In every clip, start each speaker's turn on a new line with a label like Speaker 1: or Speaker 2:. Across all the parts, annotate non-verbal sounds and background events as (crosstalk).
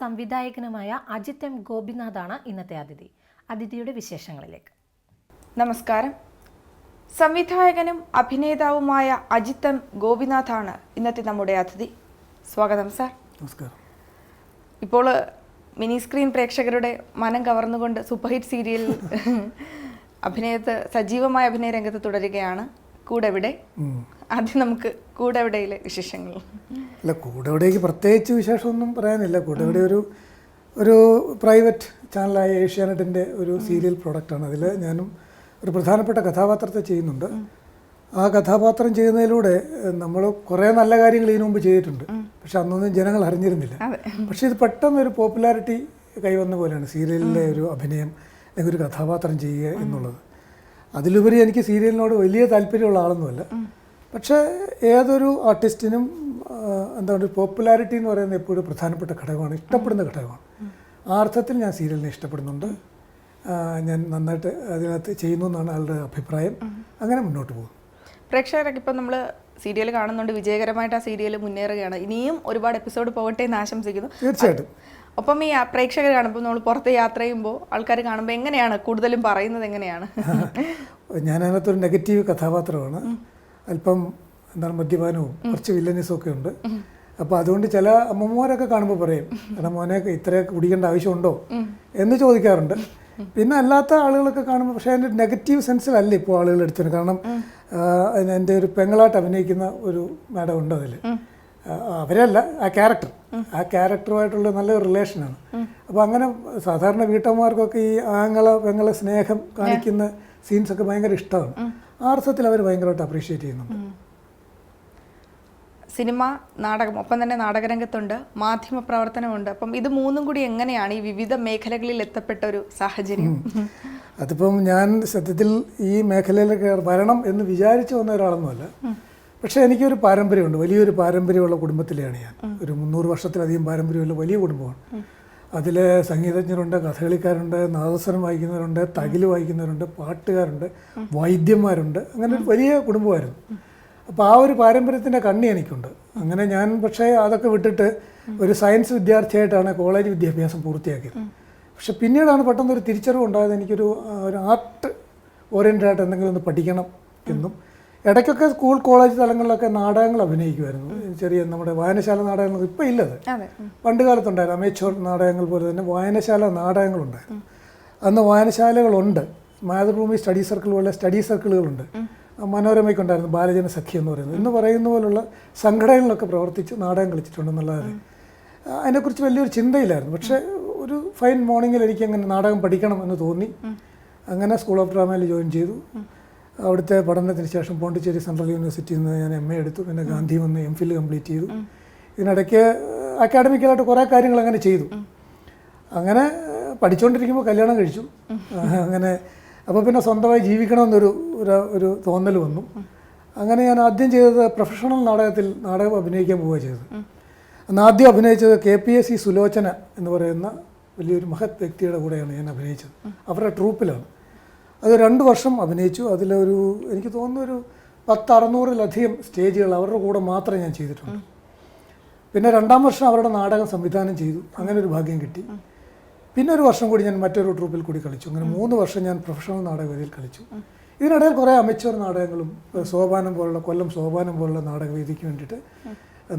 Speaker 1: സംവിധായകനുമായ അജിത് എം ഗോപിനാഥാണ് ഇന്നത്തെ അതിഥി. അതിഥിയുടെ വിശേഷങ്ങളിലേക്ക്.
Speaker 2: നമസ്കാരം. സംവിധായകനും അഭിനേതാവുമായ അജിത് എം ഗോപിനാഥാണ് ഇന്നത്തെ നമ്മുടെ അതിഥി. സ്വാഗതം സാർ.
Speaker 3: നമസ്കാരം.
Speaker 2: ഇപ്പോൾ മിനി സ്ക്രീൻ പ്രേക്ഷകരുടെ മനം കവർന്നുകൊണ്ട് സൂപ്പർ ഹിറ്റ് സീരിയൽ (laughs) അഭിനയത്ത് സജീവമായ അഭിനയ രംഗത്ത് തുടരുകയാണ്. കൂടെവിടെ. ആദ്യം നമുക്ക് കൂടെവിടെയിലെ വിശേഷങ്ങൾ?
Speaker 3: അല്ല കൂടെവിടേക്ക് പ്രത്യേകിച്ച് വിശേഷമൊന്നും പറയാനില്ല. കൂടെവിടെ ഒരു ഒരു പ്രൈവറ്റ് ചാനലായ ഏഷ്യാനെറ്റിന്റെ ഒരു സീരിയൽ പ്രൊഡക്റ്റാണ്. അതിൽ ഞാനും ഒരു പ്രധാനപ്പെട്ട കഥാപാത്രത്തെ ചെയ്യുന്നുണ്ട്. ആ കഥാപാത്രം ചെയ്യുന്നതിലൂടെ നമ്മൾ കുറേ നല്ല കാര്യങ്ങൾ ഇതിനു മുമ്പ് ചെയ്തിട്ടുണ്ട്. പക്ഷെ അന്നൊന്നും ജനങ്ങൾ അറിഞ്ഞിരുന്നില്ല. പക്ഷെ ഇത് പെട്ടെന്ന് ഒരു പോപ്പുലാരിറ്റി കൈവന്ന പോലെയാണ് സീരിയലിലെ ഒരു അഭിനയം അല്ലെങ്കിൽ ഒരു കഥാപാത്രം ചെയ്യുക എന്നുള്ളത്. അതിലുപരി എനിക്ക് സീരിയലിനോട് വലിയ താല്പര്യമുള്ള ആളൊന്നുമല്ല. പക്ഷേ ഏതൊരു ആർട്ടിസ്റ്റിനും എന്താ പറയുക പോപ്പുലാരിറ്റി എന്ന് പറയുന്നത് എപ്പോഴും പ്രധാനപ്പെട്ട ഘടകമാണ് ഇഷ്ടപ്പെടുന്ന ഘടകമാണ്. ആ അർത്ഥത്തിൽ ഞാൻ സീരിയലിനെ ഇഷ്ടപ്പെടുന്നുണ്ട്. ഞാൻ നന്നായിട്ട് അതിനകത്ത് ചെയ്യുന്നു എന്നാണ് ആളുടെ അഭിപ്രായം. അങ്ങനെ മുന്നോട്ട് പോകും
Speaker 2: പ്രേക്ഷകരൊക്കെ ഇപ്പം നമ്മൾ സീരിയൽ കാണുന്നുണ്ട് വിജയകരമായിട്ട് ആ സീരിയൽ മുന്നേറുകയാണ്. ഇനിയും ഒരുപാട് എപ്പിസോഡ് പോകട്ടെ എന്ന് ആശംസിക്കുന്നു.
Speaker 3: തീർച്ചയായിട്ടും.
Speaker 2: ഒപ്പം ഈ പ്രേക്ഷകർ കാണുമ്പോൾ നമ്മൾ പുറത്ത് യാത്ര ചെയ്യുമ്പോൾ ആൾക്കാർ കാണുമ്പോൾ എങ്ങനെയാണ് കൂടുതലും പറയുന്നത് എങ്ങനെയാണ്? (laughs)
Speaker 3: ഞാൻ അതിനകത്തൊരു നെഗറ്റീവ് കഥാപാത്രമാണ്. അല്പം എന്താണ് മദ്യപാനവും കുറച്ച് വില്ലനീസും ഒക്കെ ഉണ്ട്. അപ്പോൾ അതുകൊണ്ട് ചില അമ്മമാരൊക്കെ കാണുമ്പോൾ പറയും എടാ മോനെ ഇത്രയൊക്കെ കുടിക്കേണ്ട ആവശ്യമുണ്ടോ? എന്ന് ചോദിക്കാറുണ്ട്. പിന്നെ അല്ലാത്ത ആളുകളൊക്കെ കാണുമ്പോൾ പക്ഷേ അതിന്റെ നെഗറ്റീവ് സെൻസിലല്ല ഇപ്പോൾ ആളുകൾ എടുത്തത് കാരണം എന്റെ ഒരു പെങ്ങളായിട്ട് അഭിനയിക്കുന്ന ഒരു മാഡം ഉണ്ട് അതിൽ അവരല്ല ആ ക്യാരക്ടർ ആ ക്യാരക്ടറുമായിട്ടുള്ള നല്ലൊരു റിലേഷനാണ് അപ്പോൾ അങ്ങനെ സാധാരണ വീട്ടമ്മമാർക്കൊക്കെ ഈ ആങ്ങളെ പെങ്ങളെ സ്നേഹം കാണിക്കുന്ന സീൻസ് സീൻസൊക്കെ ഭയങ്കര ഇഷ്ടമാണ്. ആ അർത്ഥത്തിൽ അവർ ഭയങ്കരമായിട്ട് അപ്രീഷിയേറ്റ് ചെയ്യുന്നുണ്ട്.
Speaker 2: സിനിമ നാടകം ഒപ്പം തന്നെ നാടകരംഗത്തുണ്ട് മാധ്യമ പ്രവർത്തനമുണ്ട് അപ്പം ഇത് മൂന്നും കൂടി എങ്ങനെയാണ് ഈ വിവിധ മേഖലകളിൽ എത്തപ്പെട്ട ഒരു സാഹചര്യം?
Speaker 3: അതിപ്പം ഞാൻ സത്യത്തിൽ ഈ മേഖലയിലേക്ക് വരണം എന്ന് വിചാരിച്ചു വന്ന ഒരാളൊന്നുമല്ല. പക്ഷേ എനിക്കൊരു പാരമ്പര്യമുണ്ട്. വലിയൊരു പാരമ്പര്യമുള്ള കുടുംബത്തിലാണ് ഞാൻ. ഒരു മുന്നൂറ് വർഷത്തിലധികം പാരമ്പര്യമുള്ള വലിയ കുടുംബമാണ്. അതിൽ സംഗീതജ്ഞരുണ്ട് കഥകളിക്കാരുണ്ട് നാദസ്വരം വായിക്കുന്നവരുണ്ട് തകിൽ വായിക്കുന്നവരുണ്ട് പാട്ടുകാരുണ്ട് വൈദ്യന്മാരുണ്ട്. അങ്ങനെ ഒരു വലിയ കുടുംബമായിരുന്നു. അപ്പോൾ ആ ഒരു പാരമ്പര്യത്തിന്റെ കണ്ണി എനിക്കുണ്ട്. അങ്ങനെ ഞാൻ പക്ഷേ അതൊക്കെ വിട്ടിട്ട് ഒരു സയൻസ് വിദ്യാർത്ഥിയായിട്ടാണ് കോളേജ് വിദ്യാഭ്യാസം പൂർത്തിയാക്കിയത്. പക്ഷെ പിന്നീടാണ് പെട്ടെന്ന് ഒരു തിരിച്ചറിവ് ഉണ്ടായത് എനിക്കൊരു ഒരു ആർട്ട് ഓറിയന്റഡ് ആയിട്ട് എന്തെങ്കിലും ഒന്ന് പഠിക്കണം എന്നും. ഇടയ്ക്കൊക്കെ സ്കൂൾ കോളേജ് തലങ്ങളിലൊക്കെ നാടകങ്ങൾ അഭിനയിക്കുമായിരുന്നു. ചെറിയ നമ്മുടെ വായനശാല നാടകങ്ങൾ ഇപ്പം ഇല്ലത്. പണ്ട് കാലത്തുണ്ടായിരുന്നു അമേച്ചോർ നാടകങ്ങൾ പോലെ തന്നെ വായനശാല നാടകങ്ങളുണ്ടായിരുന്നു. അന്ന് വായനശാലകളുണ്ട്. മാതൃഭൂമി സ്റ്റഡി സർക്കിൾ പോലെ സ്റ്റഡി സർക്കിളുകളുണ്ട്. മനോരമയ്ക്കുണ്ടായിരുന്നു ബാലജന സഖ്യം എന്ന് പറയുന്നത്. എന്ന് പറയുന്ന പോലുള്ള സംഘടനകളിലൊക്കെ പ്രവർത്തിച്ച് നാടകം കളിച്ചിട്ടുണ്ടെന്നുള്ളതാണ്. അതിനെക്കുറിച്ച് വലിയൊരു ചിന്തയില്ലായിരുന്നു. പക്ഷേ ഒരു ഫൈൻ മോർണിംഗിൽ എനിക്ക് അങ്ങനെ നാടകം പഠിക്കണം എന്ന് തോന്നി. അങ്ങനെ സ്കൂൾ ഓഫ് ഡ്രാമയിൽ ജോയിൻ ചെയ്തു. അവിടുത്തെ പഠനത്തിന് ശേഷം പോണ്ടിച്ചേരി സെൻട്രൽ യൂണിവേഴ്സിറ്റിയിൽ നിന്ന് ഞാൻ എം എ എടുത്തു. പിന്നെ ഗാന്ധി വന്ന് എം ഫിൽ കംപ്ലീറ്റ് ചെയ്തു. ഇതിനിടയ്ക്ക് അക്കാഡമിക്കലായിട്ട് കുറേ കാര്യങ്ങൾ അങ്ങനെ ചെയ്തു. അങ്ങനെ പഠിച്ചുകൊണ്ടിരിക്കുമ്പോൾ കല്യാണം കഴിച്ചു. അങ്ങനെ അപ്പോൾ പിന്നെ സ്വന്തമായി ജീവിക്കണമെന്നൊരു ഒരു ഒരു തോന്നൽ വന്നു. അങ്ങനെ ഞാൻ ആദ്യം ചെയ്തത് പ്രൊഫഷണൽ നാടകത്തിൽ നാടകം അഭിനയിക്കാൻ പോവുക ചെയ്തത്. അന്ന് ആദ്യം അഭിനയിച്ചത് K P S C Sulochana എന്ന് പറയുന്ന വലിയൊരു മഹത് വ്യക്തിയുടെ കൂടെയാണ് ഞാൻ അഭിനയിച്ചത്. അവരുടെ ട്രൂപ്പിലാണ്. അത് രണ്ട് വർഷം അഭിനയിച്ചു. അതിലൊരു എനിക്ക് തോന്നുന്നു ഒരു പത്ത് അറുന്നൂറിലധികം സ്റ്റേജുകൾ അവരുടെ കൂടെ മാത്രമേ ഞാൻ ചെയ്തിട്ടുണ്ട് പിന്നെ രണ്ടാം വർഷം അവരുടെ നാടകം സംവിധാനം ചെയ്തു. അങ്ങനെ ഒരു ഭാഗ്യം കിട്ടി. പിന്നെ ഒരു വർഷം കൂടി ഞാൻ മറ്റൊരു ട്രൂപ്പിൽ കൂടി കളിച്ചു. അങ്ങനെ മൂന്ന് വർഷം ഞാൻ പ്രൊഫഷണൽ നാടകവേദിയിൽ കളിച്ചു. ഇതിനിടയിൽ കുറേ അമച്വർ നാടകങ്ങളും സോപാനം പോലുള്ള കൊല്ലം സോപാനം പോലുള്ള നാടകവേദിക്ക് വേണ്ടിയിട്ട്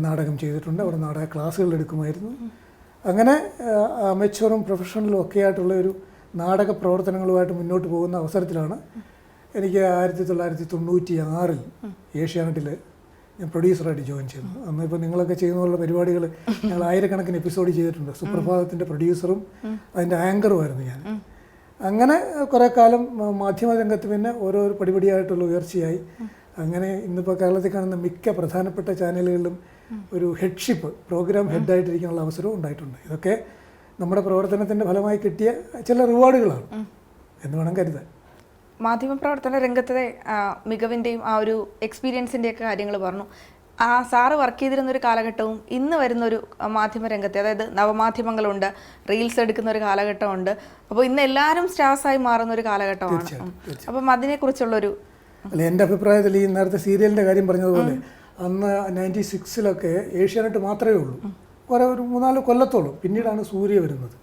Speaker 3: നാടകം ചെയ്തിട്ടുണ്ട്. അവിടെ നാടക ക്ലാസ്സുകൾ എടുക്കുമായിരുന്നു. അങ്ങനെ അമച്വറും പ്രൊഫഷണലും ഒക്കെ ആയിട്ടുള്ള ഒരു നാടക പ്രവർത്തനങ്ങളുമായിട്ട് മുന്നോട്ട് പോകുന്ന അവസരത്തിലാണ് എനിക്ക് ആയിരത്തി തൊള്ളായിരത്തി തൊണ്ണൂറ്റി ആറിൽ ഏഷ്യാനെറ്റിൽ ഞാൻ പ്രൊഡ്യൂസറായിട്ട് ജോയിൻ ചെയ്തു അന്ന് ഇപ്പോൾ നിങ്ങളൊക്കെ ചെയ്യുന്ന പോലുള്ള പരിപാടികൾ ഞങ്ങൾ ആയിരക്കണക്കിന് എപ്പിസോഡ് ചെയ്തിട്ടുണ്ട്. സുപ്രഭാതത്തിന്റെ പ്രൊഡ്യൂസറും അതിന്റെ ആങ്കറുമായിരുന്നു ഞാൻ. അങ്ങനെ കുറേ കാലം മാധ്യമരംഗത്ത് പിന്നെ ഓരോ പടിപടിയായിട്ടുള്ള ഉയർച്ചയായി. അങ്ങനെ ഇന്നിപ്പോൾ കേരളത്തിൽ കാണുന്ന മിക്ക പ്രധാനപ്പെട്ട ചാനലുകളിലും ഒരു ഹെഡ്ഷിപ്പ് പ്രോഗ്രാം ഹെഡായിട്ടിരിക്കാനുള്ള അവസരവും ഉണ്ടായിട്ടുണ്ട്. ഇതൊക്കെ നമ്മുടെ പ്രവർത്തനത്തിന്റെ ഫലമായി കിട്ടിയ ചില റിവാർഡുകളാണ് എന്ന് വേണം കരുതാൻ.
Speaker 2: മാധ്യമപ്രവർത്തന രംഗത്തെ ആ, മികവിന്റെയും ആ ഒരു എക്സ്പീരിയൻസിന്റെയൊക്കെ കാര്യങ്ങൾ പറഞ്ഞു. ആ സാറ് വർക്ക് ചെയ്തിരുന്ന ഒരു കാലഘട്ടവും ഇന്ന് വരുന്ന ഒരു മാധ്യമ രംഗത്തെ അതായത് നവമാധ്യമങ്ങളുണ്ട് റീൽസ് എടുക്കുന്ന ഒരു കാലഘട്ടമുണ്ട്. അപ്പോൾ ഇന്ന് എല്ലാവരും സ്റ്റാർസായി മാറുന്ന ഒരു കാലഘട്ടമാണ്. അപ്പം അതിനെക്കുറിച്ചുള്ളൊരു
Speaker 3: അല്ല എന്റെ അഭിപ്രായത്തിൽ ഈ നേരത്തെ സീരിയലിന്റെ കാര്യം പറഞ്ഞതുപോലെ അന്ന് നയന്റി സിക്സിലൊക്കെ ഏഷ്യാനെറ്റ് മാത്രമേ ഉള്ളൂ. കുറേ ഒരു മൂന്നാൽ കൊല്ലത്തോളം പിന്നീടാണ് സൂര്യ വരുന്നത്.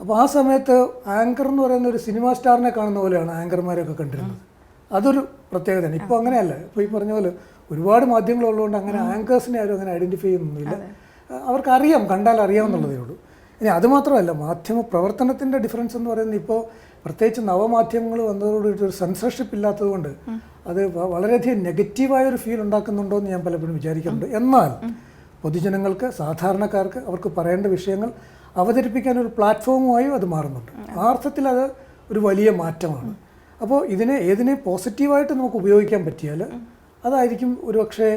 Speaker 3: അപ്പോൾ ആ സമയത്ത് ആങ്കർ എന്ന് പറയുന്ന ഒരു സിനിമാ സ്റ്റാറിനെ കാണുന്ന പോലെയാണ് ആങ്കർമാരെയൊക്കെ കണ്ടിരുന്നത്. അതൊരു പ്രത്യേകതയാണ്. ഇപ്പോൾ അങ്ങനെയല്ല. ഇപ്പോൾ ഈ പറഞ്ഞ പോലെ ഒരുപാട് മാധ്യമങ്ങളുള്ളതുകൊണ്ട് അങ്ങനെ ആങ്കേഴ്സിനെ ആരും അങ്ങനെ ഐഡന്റിഫൈ ചെയ്യുന്നൊന്നുമില്ല. അവർക്കറിയാം കണ്ടാൽ അറിയാമെന്നുള്ളതേ ഉള്ളൂ. ഇനി അതുമാത്രമല്ല മാധ്യമ പ്രവർത്തനത്തിന്റെ ഡിഫറൻസ് എന്ന് പറയുന്നത് ഇപ്പോൾ പ്രത്യേകിച്ച് നവമാധ്യമങ്ങൾ വന്നതോടുകൂടി ഒരു സെൻസർഷിപ്പ് ഇല്ലാത്തതുകൊണ്ട് അത് വളരെയധികം നെഗറ്റീവായ ഒരു ഫീൽ ഉണ്ടാക്കുന്നുണ്ടോ എന്ന് ഞാൻ പലപ്പോഴും വിചാരിക്കുന്നുണ്ട് എന്നാൽ പൊതുജനങ്ങൾക്ക് സാധാരണക്കാർക്ക് അവർക്ക് പറയേണ്ട വിഷയങ്ങൾ അവതരിപ്പിക്കാൻ ഒരു പ്ലാറ്റ്ഫോമുമായും അത് മാറുന്നുണ്ട്. ആ അർത്ഥത്തിൽ അത് ഒരു വലിയ മാറ്റമാണ്. അപ്പോൾ ഇതിനെ ഏതിനെ പോസിറ്റീവായിട്ട് നമുക്ക് ഉപയോഗിക്കാൻ പറ്റിയാൽ അതായിരിക്കും ഒരു പക്ഷേ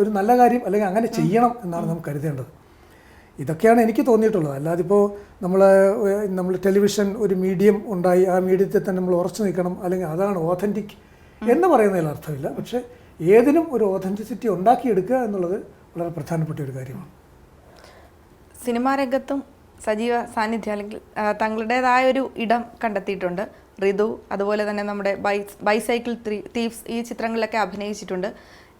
Speaker 3: ഒരു നല്ല കാര്യം അല്ലെങ്കിൽ അങ്ങനെ ചെയ്യണം എന്നാണ് നമുക്ക് കരുതേണ്ടത്. ഇതൊക്കെയാണ് എനിക്ക് തോന്നിയിട്ടുള്ളത്. അല്ലാതെ ഇപ്പോൾ നമ്മൾ നമ്മൾ ടെലിവിഷൻ ഒരു മീഡിയം ഉണ്ടായി ആ മീഡിയത്തിൽ തന്നെ നമ്മൾ ഉറച്ചു നിൽക്കണം അല്ലെങ്കിൽ അതാണ് ഓഥന്റിക് എന്ന് പറയുന്നതിൽ അർത്ഥമില്ല. പക്ഷേ ഏതിനും ഒരു ഓഥന്റിസിറ്റി ഉണ്ടാക്കിയെടുക്കുക എന്നുള്ളത് വളരെ പ്രധാനപ്പെട്ട ഒരു കാര്യമാണ്.
Speaker 2: സിനിമാ രംഗത്തും സജീവ സാന്നിധ്യം അല്ലെങ്കിൽ തങ്ങളുടേതായ ഒരു ഇടം കണ്ടെത്തിയിട്ടുണ്ട്. ഋതു അതുപോലെ തന്നെ നമ്മുടെ ബൈ ബൈസൈക്കിൾ തീവ്സ് ഈ ചിത്രങ്ങളിലൊക്കെ അഭിനയിച്ചിട്ടുണ്ട്.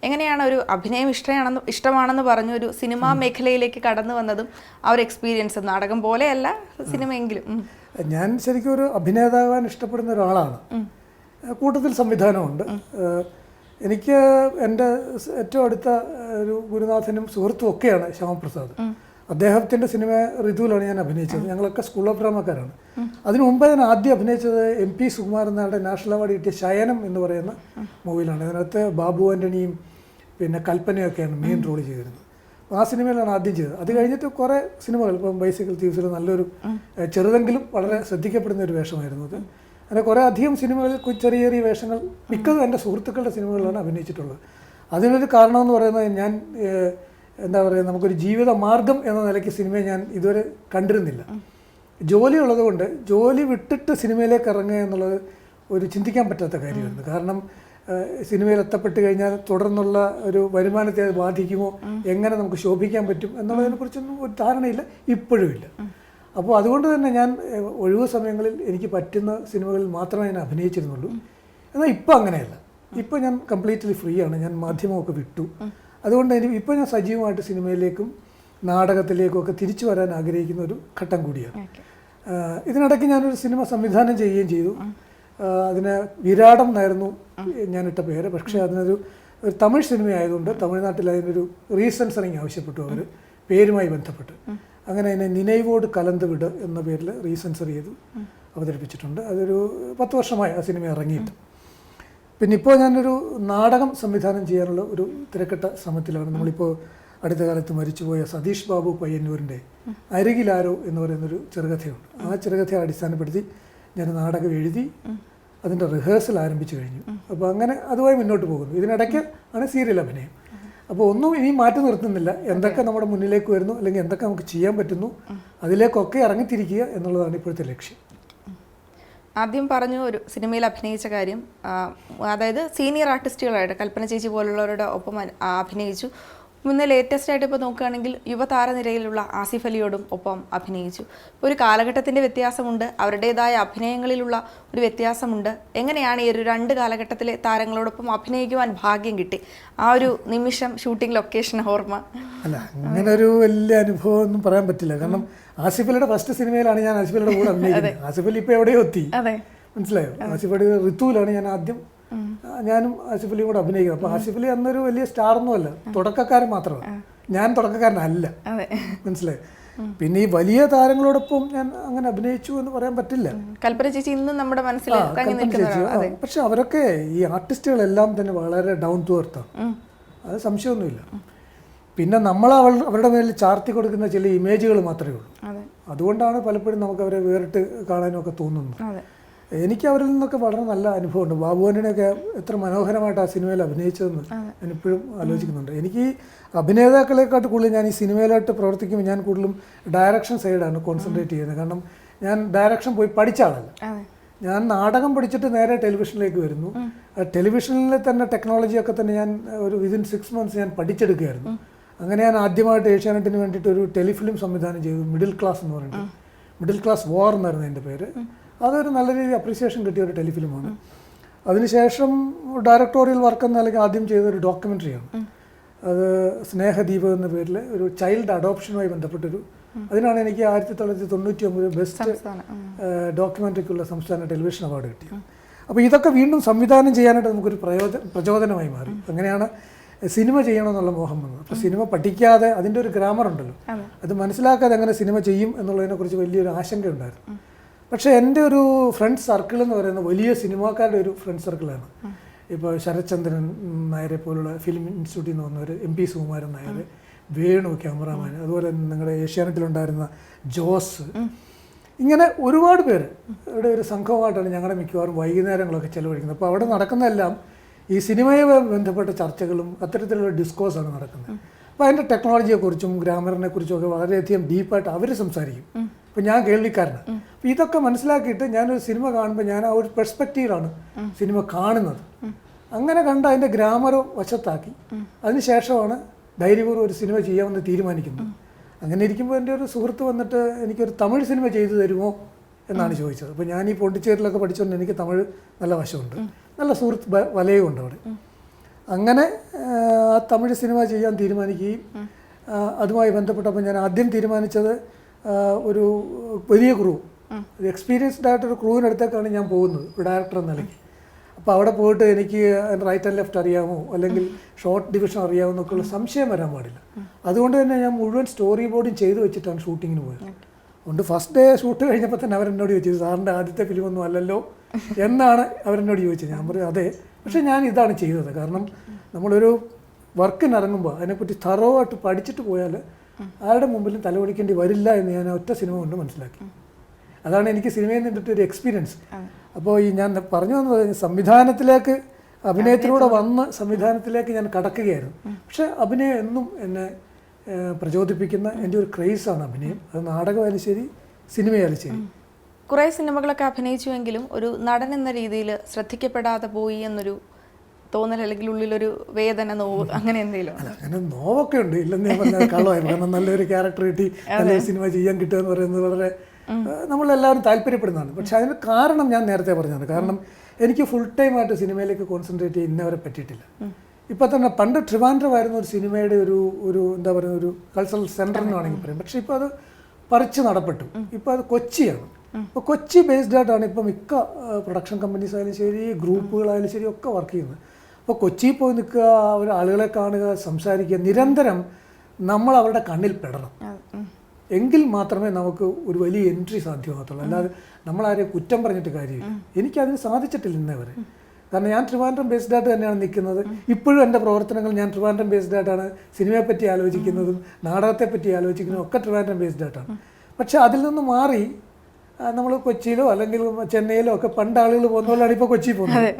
Speaker 2: എങ്ങനെയാണ് ഒരു അഭിനയം ഇഷ്ടമാണെന്ന് ഇഷ്ടമാണെന്ന് പറഞ്ഞു ഒരു സിനിമാ മേഖലയിലേക്ക് കടന്നു വന്നതും ആ ഒരു എക്സ്പീരിയൻസ് നാടകം പോലെയല്ല സിനിമയെങ്കിലും.
Speaker 3: ഞാൻ ശരിക്കും ഒരു അഭിനേതാവാൻ ഇഷ്ടപ്പെടുന്ന ഒരാളാണ്. കൂട്ടത്തിൽ സംവിധാനമുണ്ട്. എനിക്ക് എന്റെ ഏറ്റവും അടുത്ത ഒരു ഗുരുനാഥനും സുഹൃത്തും ഒക്കെയാണ് ശ്യാമപ്രസാദ്. അദ്ദേഹത്തിന്റെ സിനിമ ഋതുവിലാണ് ഞാൻ അഭിനയിച്ചത്. ഞങ്ങളൊക്കെ സ്കൂൾ ഓഫ് ഡ്രാമക്കാരാണ്. അതിനു മുമ്പ് ഞാൻ ആദ്യം അഭിനയിച്ചത് എം പി സുകുമാരൻ നായരുടെ നാഷണൽ അവാർഡ് കിട്ടിയ ശയനം എന്ന് പറയുന്ന മൂവിയിലാണ്. അതിനകത്ത് ബാബു ആന്റണിയും പിന്നെ കൽപ്പനയൊക്കെയാണ് മെയിൻ റോൾ ചെയ്തിരുന്നത്. അപ്പോൾ ആ സിനിമയിലാണ് ആദ്യം ചെയ്തത്. അത് കഴിഞ്ഞിട്ട് കുറേ സിനിമകൾ ഇപ്പം ബൈസിക്കിൾ തീവ്സിൽ നല്ലൊരു ചെറുതെങ്കിലും വളരെ ശ്രദ്ധിക്കപ്പെടുന്ന ഒരു വേഷമായിരുന്നു അത്. അങ്ങനെ കുറേ അധികം സിനിമകളിൽ ചെറിയ ചെറിയ വേഷങ്ങൾ മിക്കതും എന്റെ സുഹൃത്തുക്കളുടെ സിനിമകളിലാണ് അഭിനയിച്ചിട്ടുള്ളത്. അതിനൊരു കാരണം എന്ന് പറയുന്നത് ഞാൻ എന്താ പറയുക നമുക്കൊരു ജീവിത മാർഗം എന്ന നിലയ്ക്ക് സിനിമയെ ഞാൻ ഇതുവരെ കണ്ടിരുന്നില്ല. ജോലി ഉള്ളതുകൊണ്ട് ജോലി വിട്ടിട്ട് സിനിമയിലേക്ക് ഇറങ്ങുക എന്നുള്ളത് ഒരു ചിന്തിക്കാൻ പറ്റാത്ത കാര്യമായിരുന്നു. കാരണം സിനിമയിൽ എത്തപ്പെട്ട് കഴിഞ്ഞാൽ തുടർന്നുള്ള ഒരു വരുമാനത്തെ അത് ബാധിക്കുമോ? എങ്ങനെ നമുക്ക് ശോഭിക്കാൻ പറ്റും? എന്നുള്ളതിനെ കുറിച്ചൊന്നും ഒരു ധാരണയില്ല. ഇപ്പോഴും ഇല്ല. അപ്പോൾ അതുകൊണ്ട് തന്നെ ഞാൻ ഒഴിവ് സമയങ്ങളിൽ എനിക്ക് പറ്റുന്ന സിനിമകളിൽ മാത്രമേ ഞാൻ അഭിനയിച്ചിരുന്നുള്ളൂ. എന്നാൽ ഇപ്പം അങ്ങനെയല്ല. ഇപ്പം ഞാൻ കംപ്ലീറ്റ്ലി ഫ്രീ ആണ് ഞാൻ മാധ്യമമൊക്കെ വിട്ടു. അതുകൊണ്ട് എനിക്ക് ഇപ്പം ഞാൻ സജീവമായിട്ട് സിനിമയിലേക്കും നാടകത്തിലേക്കും ഒക്കെ തിരിച്ചു വരാൻ ആഗ്രഹിക്കുന്ന ഒരു ഘട്ടം കൂടിയാണ്. ഇതിനിടയ്ക്ക് ഞാനൊരു സിനിമ സംവിധാനം ചെയ്യുകയും ചെയ്തു. അതിന് വിരാടം എന്നായിരുന്നു ഞാനിട്ട പേര്. പക്ഷേ അതിനൊരു ഒരു തമിഴ് സിനിമ ആയതുകൊണ്ട് തമിഴ്നാട്ടിൽ അതിനൊരു റീസെൻസറിങ് ആവശ്യപ്പെട്ടു. അവർ പേരുമായി ബന്ധപ്പെട്ട്. അങ്ങനെ അതിനെ നിനൈവോട് കലന്തുവിട് എന്ന പേരിൽ റീസെൻസർ ചെയ്തു അവതരിപ്പിച്ചിട്ടുണ്ട്. അതൊരു പത്ത് വർഷമായി ആ സിനിമ ഇറങ്ങിയിട്ട്. പിന്നെ ഇപ്പോൾ ഞാനൊരു നാടകം സംവിധാനം ചെയ്യാനുള്ള ഒരു തിരക്കട്ട ശ്രമത്തിലാണ്. നമ്മളിപ്പോൾ അടുത്ത കാലത്ത് മരിച്ചുപോയ സതീഷ് ബാബു പയ്യന്നൂരിന്റെ അരികിലാരോ എന്ന് പറയുന്നൊരു ചെറുകഥയുണ്ട്. ആ ചെറുകഥയെ അടിസ്ഥാനപ്പെടുത്തി ഞാൻ നാടകം എഴുതി അതിന്റെ റിഹേഴ്സൽ ആരംഭിച്ചു കഴിഞ്ഞു. അപ്പോൾ അങ്ങനെ അതുമായി മുന്നോട്ട് പോകുന്നു. ഇതിനിടയ്ക്ക് ആണ് സീരിയൽ അഭിനയം. അപ്പോൾ ഒന്നും ഇനി മാറ്റി നിർത്തുന്നില്ല. എന്തൊക്കെ നമ്മുടെ മുന്നിലേക്ക് വരുന്നു അല്ലെങ്കിൽ എന്തൊക്കെ നമുക്ക് ചെയ്യാൻ പറ്റുന്നു അതിലേക്കൊക്കെ ഇറങ്ങിത്തിരിക്കുക എന്നുള്ളതാണ് ഇപ്പോഴത്തെ ലക്ഷ്യം.
Speaker 2: ആദ്യം പറഞ്ഞു ഒരു സിനിമയിൽ അഭിനയിച്ച കാര്യം അതായത് സീനിയർ ആർട്ടിസ്റ്റുകളായിട്ട് കൽപ്പന ചേച്ചി പോലുള്ളവരുടെ ഒപ്പം അഭിനയിച്ചു. മുന്നേ ലേറ്റസ്റ്റ് ആയിട്ട് ഇപ്പോൾ നോക്കുകയാണെങ്കിൽ യുവതാരനിരയിലുള്ള ആസിഫ് അലിയോടും ഒപ്പം അഭിനയിച്ചു. ഒരു കാലഘട്ടത്തിന്റെ വ്യത്യാസമുണ്ട്. അവരുടേതായ അഭിനയങ്ങളിലുള്ള ഒരു വ്യത്യാസമുണ്ട്. എങ്ങനെയാണ് ഈ ഒരു രണ്ട് കാലഘട്ടത്തിലെ താരങ്ങളോടൊപ്പം അഭിനയിക്കുവാൻ ഭാഗ്യം കിട്ടി? ആ ഒരു നിമിഷം ഷൂട്ടിംഗ് ലൊക്കേഷൻ ഓർമ്മ.
Speaker 3: അല്ല അങ്ങനെ ഒരു വലിയ അനുഭവം ഒന്നും പറയാൻ പറ്റില്ല. കാരണം ആസിഫ് അലിയുടെ ഫസ്റ്റ് സിനിമയിലാണ് ഞാൻ ആസിഫ് അലിയുടെ കൂടെ അഭിനയിക്കുന്നത്. ആസിഫ് അലി ഇപ്പോൾ എവിടെയോ എത്തി.
Speaker 2: അതെ.
Speaker 3: മനസ്സിലായോ? ആസിഫ് അലി ഋതുവിലാണ് ഞാൻ ആദ്യം ഞാനും ആസിഫ് അലിയും കൂടെ അഭിനയിക്കുന്നത് അപ്പോൾ ആസിഫ് അലി അന്നൊരു വലിയ സ്റ്റാർ ഒന്നുമല്ല തുടക്കക്കാരൻ മാത്രമാണ് ഞാൻ തുടക്കക്കാരനല്ല. മനസ്സിലായി? പിന്നെ ഈ വലിയ താരങ്ങളോടൊപ്പം ഞാൻ അങ്ങനെ അഭിനയിച്ചു എന്ന് പറയാൻ പറ്റില്ല.
Speaker 2: കൽപ്പന ചേച്ചി ഇന്നും നമ്മുടെ മനസ്സിൽ
Speaker 3: ചേച്ചി, പക്ഷെ അവരൊക്കെ ഈ ആർട്ടിസ്റ്റുകളെല്ലാം തന്നെ വളരെ ഡൗൺ ടു എർത്താണ് അത് സംശയമൊന്നുമില്ല. പിന്നെ നമ്മൾ അവൾ അവരുടെ മേലിൽ ചാർത്തി കൊടുക്കുന്ന ചില ഇമേജുകൾ മാത്രമേ ഉള്ളൂ.
Speaker 2: അതെ.
Speaker 3: അതുകൊണ്ടാണ് പലപ്പോഴും നമുക്ക് അവരെ വേറിട്ട് കാണാനും ഒക്കെ തോന്നുന്നത്. എനിക്ക് അവരിൽ നിന്നൊക്കെ വളരെ നല്ല അനുഭവമുണ്ട്. ബാബുവിനൊക്കെ എത്ര മനോഹരമായിട്ട് ആ സിനിമയിൽ അഭിനയിച്ചതെന്ന് ഞാൻ ഇപ്പോഴും ആലോചിക്കുന്നുണ്ട്. എനിക്ക് അഭിനേതാക്കളെക്കാട്ട് കൂടുതൽ ഞാൻ ഈ സിനിമയിലായിട്ട് പ്രവർത്തിക്കുമ്പോൾ ഞാൻ കൂടുതലും ഡയറക്ഷൻ സൈഡാണ് കോൺസെൻട്രേറ്റ് ചെയ്യുന്നത്. കാരണം ഞാൻ ഡയറക്ഷൻ പോയി പഠിച്ച ആളല്ല. ഞാൻ നാടകം പഠിച്ചിട്ട് നേരെ ടെലിവിഷനിലേക്ക് വരുന്നു. ടെലിവിഷനിൽ ടെലിവിഷനിലെ തന്നെ ടെക്നോളജിയൊക്കെ തന്നെ ഞാൻ ഒരു വിതിൻ സിക്സ് മന്ത്സ് ഞാൻ പഠിച്ചെടുക്കുകയായിരുന്നു. അങ്ങനെ ഞാൻ ആദ്യമായിട്ട് ഏഷ്യാനെറ്റിന് വേണ്ടിയിട്ട് ഒരു ടെലിഫിലിം സംവിധാനം ചെയ്തു. മിഡിൽ ക്ലാസ് എന്ന് പറഞ്ഞിട്ട്. മിഡിൽ ക്ലാസ് വാർ എന്നായിരുന്നു എന്റെ പേര്. അതൊരു നല്ല രീതിയിൽ അപ്രീസിയേഷൻ കിട്ടിയ ഒരു ടെലിഫിലിമാണ്. അതിനുശേഷം ഡയറക്ടോറിയൽ വർക്ക് എന്ന അല്ലെങ്കിൽ ആദ്യം ചെയ്ത ഒരു ഡോക്യുമെന്ററിയാണ് അത് സ്നേഹദീപം എന്ന പേരിൽ ഒരു ചൈൽഡ് അഡോപ്ഷനുമായി ബന്ധപ്പെട്ടൊരു അതിനാണ് എനിക്ക് ആയിരത്തി തൊള്ളായിരത്തി തൊണ്ണൂറ്റി ഒമ്പത് ബെസ്റ്റ്
Speaker 2: ഡോക്യുമെന്ററിക്കുള്ള
Speaker 3: ഡോക്യുമെന്ററിക്കുള്ള സംസ്ഥാന ടെലിവിഷൻ അവാർഡ് കിട്ടിയത്. അപ്പോൾ ഇതൊക്കെ വീണ്ടും സംവിധാനം ചെയ്യാനായിട്ട് നമുക്കൊരു പ്രയോജന പ്രചോദനമായി മാറി. അങ്ങനെയാണ് സിനിമ ചെയ്യണമെന്നുള്ള മോഹം വന്നത്. അപ്പോൾ സിനിമ പഠിക്കാതെ അതിന്റെ ഒരു ഗ്രാമർ ഉണ്ടല്ലോ.
Speaker 2: അത്.
Speaker 3: മനസ്സിലാക്കാതെ എങ്ങനെ സിനിമ ചെയ്യും എന്നുള്ളതിനെക്കുറിച്ച് വലിയൊരു ആശങ്കയുണ്ടായിരുന്നു പക്ഷേ എന്റെ ഒരു ഫ്രണ്ട് സർക്കിൾ എന്ന് പറയുന്നത് വലിയ സിനിമാക്കാരുടെ ഒരു ഫ്രണ്ട് സർക്കിളാണ്. ഇപ്പോൾ ശരത്ചന്ദ്രൻ നായരെ പോലുള്ള ഫിലിം ഇൻസ്റ്റിറ്റ്യൂട്ടിൽ നിന്ന് വന്നവർ M P Sukumaran Nair Venu cameraman അതുപോലെ നിങ്ങളുടെ ഏഷ്യാനെറ്റിലുണ്ടായിരുന്ന ജോസ്. ഇങ്ങനെ ഒരുപാട് പേര് ഇവിടെ ഒരു സംഘമായിട്ടാണ് ഞങ്ങളുടെ മിക്കവാറും വൈകുന്നേരങ്ങളൊക്കെ ചെലവഴിക്കുന്നത്. അപ്പോൾ അവിടെ നടക്കുന്നതെല്ലാം ഈ സിനിമയുമായി ബന്ധപ്പെട്ട ചർച്ചകളും അത്തരത്തിലുള്ള ഡിസ്കോസാണ് നടക്കുന്നത്. അപ്പോൾ അതിന്റെ ടെക്നോളജിയെക്കുറിച്ചും ഗ്രാമറിനെ കുറിച്ചും ഒക്കെ വളരെയധികം ഡീപ്പായിട്ട് അവർ സംസാരിക്കും. അപ്പോൾ ഞാൻ കേൾവിക്കാരനാണ് അപ്പം ഇതൊക്കെ മനസ്സിലാക്കിയിട്ട് ഞാനൊരു സിനിമ കാണുമ്പോൾ ഞാൻ ആ ഒരു പെർസ്പെക്റ്റീവാണ് സിനിമ കാണുന്നത്. അങ്ങനെ കണ്ട് അതിന്റെ ഗ്രാമർ വശത്താക്കി. അതിനുശേഷമാണ് ധൈര്യപൂർവം ഒരു സിനിമ ചെയ്യാമെന്ന് തീരുമാനിക്കുന്നത്. അങ്ങനെ ഇരിക്കുമ്പോൾ എന്റെ ഒരു സുഹൃത്ത് വന്നിട്ട് എനിക്കൊരു തമിഴ് സിനിമ ചെയ്തു തരുമോ എന്നാണ് ചോദിച്ചത്. അപ്പോൾ ഞാൻ ഈ പോണ്ടിച്ചേരിലൊക്കെ പഠിച്ചുകൊണ്ട് എനിക്ക് തമിഴ് നല്ല വശമുണ്ട്. നല്ല സുഹൃത്ത് ബ- വലയും ഉണ്ട് അവിടെ. അങ്ങനെ ആ തമിഴ് സിനിമ ചെയ്യാൻ തീരുമാനിക്കുകയും അതുമായി ബന്ധപ്പെട്ടപ്പോൾ ഞാൻ ആദ്യം തീരുമാനിച്ചത് ഒരു വലിയ ക്രൂ ഒരു എക്സ്പീരിയൻസ്ഡ് ആയിട്ടൊരു ക്രൂവിനടുത്തേക്കാണ് ഞാൻ പോകുന്നത്. ഒരു ഡയറക്ടർ എന്ന നിലയ്ക്ക്. അപ്പോൾ അവിടെ പോയിട്ട് എനിക്ക് റൈറ്റ് ആൻഡ് ലെഫ്റ്റ് അറിയാമോ? അല്ലെങ്കിൽ ഷോർട്ട് ഡിവിഷൻ അറിയാമോ എന്നൊക്കെയുള്ള സംശയം വരാൻ പാടില്ല. അതുകൊണ്ട് തന്നെ ഞാൻ മുഴുവൻ സ്റ്റോറി ബോർഡും ചെയ്തു വെച്ചിട്ടാണ് ഷൂട്ടിങ്ങിന് പോയത്. അതുകൊണ്ട് ഫസ്റ്റ് ഡേ ഷൂട്ട് കഴിഞ്ഞപ്പോൾ തന്നെ അവരെന്നോട് ചോദിച്ചത് സാറിന്റെ ആദ്യത്തെ ഫിലിമൊന്നും അല്ലല്ലോ? എന്നാണ് അവരെന്നോട് ചോദിച്ചത്. ഞാൻ പറയും അതെ. പക്ഷേ ഞാൻ ഇതാണ് ചെയ്തത്. കാരണം നമ്മളൊരു വർക്കിനിറങ്ങുമ്പോൾ അതിനെപ്പറ്റി തറോ ആയിട്ട് പഠിച്ചിട്ട് പോയാൽ ആരുടെ മുമ്പിലും തലവടിക്കേണ്ടി വരില്ല എന്ന് ഞാൻ ഒറ്റ സിനിമ കൊണ്ട് മനസ്സിലാക്കി. അതാണ് എനിക്ക് സിനിമയിൽ നിന്നിട്ട് ഒരു എക്സ്പീരിയൻസ് അപ്പോൾ ഈ ഞാൻ പറഞ്ഞു വന്നത് സംവിധാനത്തിലേക്ക് അഭിനയത്തിലൂടെ വന്ന് സംവിധാനത്തിലേക്ക് ഞാൻ കടക്കുകയായിരുന്നു. പക്ഷെ അഭിനയം എന്നും എന്നെ പ്രചോദിപ്പിക്കുന്ന എന്റെ ഒരു ക്രേസാണ് അഭിനയം. അത് നാടകമായാലും ശരി സിനിമയായാലും ശരി.
Speaker 2: കുറേ സിനിമകളൊക്കെ അഭിനയിച്ചുവെങ്കിലും ഒരു നടൻ എന്ന രീതിയിൽ ശ്രദ്ധിക്കപ്പെടാതെ പോയി എന്നൊരു തോന്നൽ അല്ലെങ്കിൽ ഉള്ളിലൊരു വേദന നോവ് അങ്ങനെ എന്തെങ്കിലും.
Speaker 3: അങ്ങനെ നോവൊക്കെ ഉണ്ട്. ഇല്ലെന്ന് പറഞ്ഞാൽ കള്ളമായി കാരണം നല്ലൊരു ക്യാരക്ടർ കിട്ടി. നല്ലൊരു സിനിമ ചെയ്യാൻ കിട്ടുക എന്ന് പറയുന്നത് വളരെ നമ്മളെല്ലാവരും താല്പര്യപ്പെടുന്നതാണ്. പക്ഷെ അതിന് കാരണം ഞാൻ നേരത്തെ പറഞ്ഞതാണ്. കാരണം എനിക്ക് ഫുൾ ടൈം ആയിട്ട് സിനിമയിലേക്ക് കോൺസെൻട്രേറ്റ് ചെയ്യാൻ ഇന്നവരെ പറ്റിയിട്ടില്ല. ഇപ്പൊ തന്നെ പണ്ട് ട്രിവാൻഡ്രമായിരുന്നു ഒരു സിനിമയുടെ ഒരു ഒരു എന്താ പറയുക ഒരു കൾച്ചറൽ സെന്റർ എന്ന് വേണമെങ്കിൽ പറയും. പക്ഷെ ഇപ്പോൾ അത് പറിച്ച് നടപ്പെട്ടു. ഇപ്പോൾ അത് കൊച്ചിയാണ്. ഇപ്പോൾ കൊച്ചി ബേസ്ഡ് ആയിട്ടാണ് ഇപ്പോൾ മിക്ക പ്രൊഡക്ഷൻ കമ്പനീസ് ആയാലും ശരി ഗ്രൂപ്പുകളായാലും ശരി ഒക്കെ വർക്ക് ചെയ്യുന്നത്. അപ്പോൾ കൊച്ചിയിൽ പോയി നിൽക്കുക അവർ ആളുകളെ കാണുക സംസാരിക്കുക നിരന്തരം നമ്മൾ അവരുടെ കണ്ണിൽ പെടണം. എങ്കിൽ മാത്രമേ നമുക്ക് ഒരു വലിയ എൻട്രി സാധ്യമാകത്തുള്ളൂ. അല്ലാതെ നമ്മളാരെ കുറ്റം പറഞ്ഞിട്ട് കാര്യമില്ല. എനിക്കതിന് സാധിച്ചിട്ടില്ല ഇന്നേ വരെ കാരണം ഞാൻ ട്രിവാൻഡ്രം ബേസ്ഡ് ആയിട്ട് തന്നെയാണ് നിൽക്കുന്നത്. ഇപ്പോഴും എന്റെ പ്രവർത്തനങ്ങൾ ഞാൻ ട്രിവാൻഡ്രം ബേസ്ഡ് ആയിട്ടാണ് സിനിമയെ പറ്റി ആലോചിക്കുന്നതും നാടകത്തെ പറ്റി ആലോചിക്കുന്നതും ഒക്കെ ട്രിവാൻഡ്രം ബേസ്ഡ് ആയിട്ടാണ്. പക്ഷെ അതിൽ നിന്ന് മാറി നമ്മൾ കൊച്ചിയിലോ അല്ലെങ്കിൽ ചെന്നൈയിലോ ഒക്കെ പണ്ട് ആളുകൾ പോകുന്ന പോലെയാണ് ഇപ്പോൾ കൊച്ചിയിൽ പോകുന്നത്.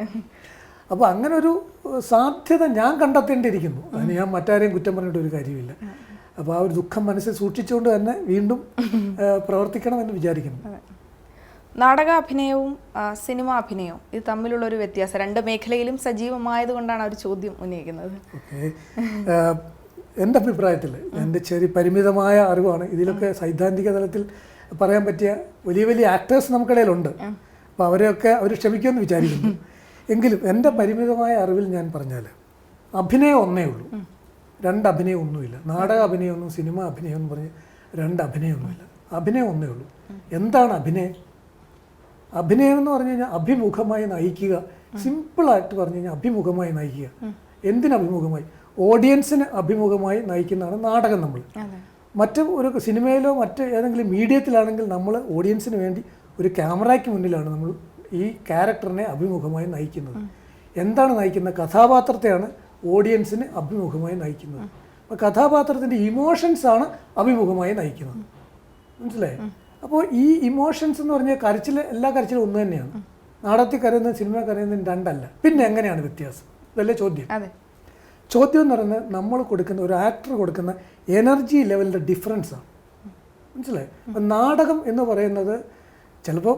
Speaker 3: അപ്പോൾ അങ്ങനെ ഒരു സാധ്യത ഞാൻ കണ്ടെത്തേണ്ടിയിരിക്കുന്നു. അതിന് ഞാൻ മറ്റാരെയും കുറ്റം പറഞ്ഞിട്ട് ഒരു കാര്യമില്ല. അപ്പോൾ ആ. ഒരു ദുഃഖം മനസ്സിൽ സൂക്ഷിച്ചുകൊണ്ട് തന്നെ വീണ്ടും (laughs) പ്രവർത്തിക്കണം എന്ന് വിചാരിക്കുന്നു.
Speaker 2: നാടക അഭിനയവും സിനിമ അഭിനയവും ഇത് തമ്മിലുള്ള ഒരു വ്യത്യാസം. രണ്ട് മേഖലയിലും സജീവമായത് കൊണ്ടാണ് ഒരു ചോദ്യം ഉന്നയിക്കുന്നത്.
Speaker 3: എന്റെ അഭിപ്രായത്തിൽ എന്റെ ചെറിയ പരിമിതമായ അറിവാണ് ഇതിലൊക്കെ സൈദ്ധാന്തിക തലത്തിൽ പറയാൻ പറ്റിയ വലിയ വലിയ ആക്ടേഴ്സ് നമുക്കിടയിലുണ്ട്. അപ്പോൾ അവരെയൊക്കെ അവർ ക്ഷമിക്കുമെന്ന് വിചാരിക്കുന്നു. (laughs) എങ്കിലും എന്റെ പരിമിതമായ അറിവിൽ ഞാൻ പറഞ്ഞാൽ അഭിനയം ഒന്നേ ഉള്ളൂ. രണ്ട് അഭിനയം ഒന്നുമില്ല നാടക അഭിനയമൊന്നും സിനിമ അഭിനയം എന്ന് പറഞ്ഞ് രണ്ട് അഭിനയമൊന്നുമില്ല. അഭിനയം ഒന്നേ ഉള്ളൂ. എന്താണ് അഭിനയം? അഭിനയം എന്ന് പറഞ്ഞു കഴിഞ്ഞാൽ അഭിമുഖമായി നയിക്കുക. സിമ്പിളായിട്ട് പറഞ്ഞു കഴിഞ്ഞാൽ അഭിമുഖമായി നയിക്കുക. എന്തിനഭിമുഖമായി? ഓഡിയൻസിന് അഭിമുഖമായി നയിക്കുന്നതാണ് നാടകം നമ്മൾ.
Speaker 2: മറ്റു
Speaker 3: മറ്റ് ഒരു സിനിമയിലോ മറ്റ് ഏതെങ്കിലും മീഡിയത്തിലാണെങ്കിൽ നമ്മൾ ഓഡിയൻസിന് വേണ്ടി ഒരു ക്യാമറയ്ക്ക് മുന്നിലാണ് നമ്മൾ ഈ ക്യാരക്ടറിനെ അഭിമുഖമായി നയിക്കുന്നത്. എന്താണ് നയിക്കുന്നത് കഥാപാത്രത്തെയാണ് ഓഡിയൻസിന് അഭിമുഖമായി നയിക്കുന്നത്. അപ്പോൾ കഥാപാത്രത്തിന്റെ ഇമോഷൻസാണ് അഭിമുഖമായി നയിക്കുന്നത്. മനസ്സിലായി? അപ്പോൾ ഈ ഇമോഷൻസ് എന്ന് പറഞ്ഞാൽ കരച്ചിൽ എല്ലാ കരച്ചിലും ഒന്ന് തന്നെയാണ്. നാടകത്തിൽ കരയുന്നതും സിനിമ കരയുന്നതും രണ്ടല്ല. പിന്നെ എങ്ങനെയാണ് വ്യത്യാസം? ഇതല്ലേ ചോദ്യം. ചോദ്യം എന്ന് പറയുന്നത് നമ്മൾ കൊടുക്കുന്ന ഒരു ആക്ടർ കൊടുക്കുന്ന എനർജി ലെവലിന്റെ ഡിഫറൻസാണ് മനസ്സിലായി? അപ്പം നാടകം എന്ന് പറയുന്നത് ചിലപ്പോൾ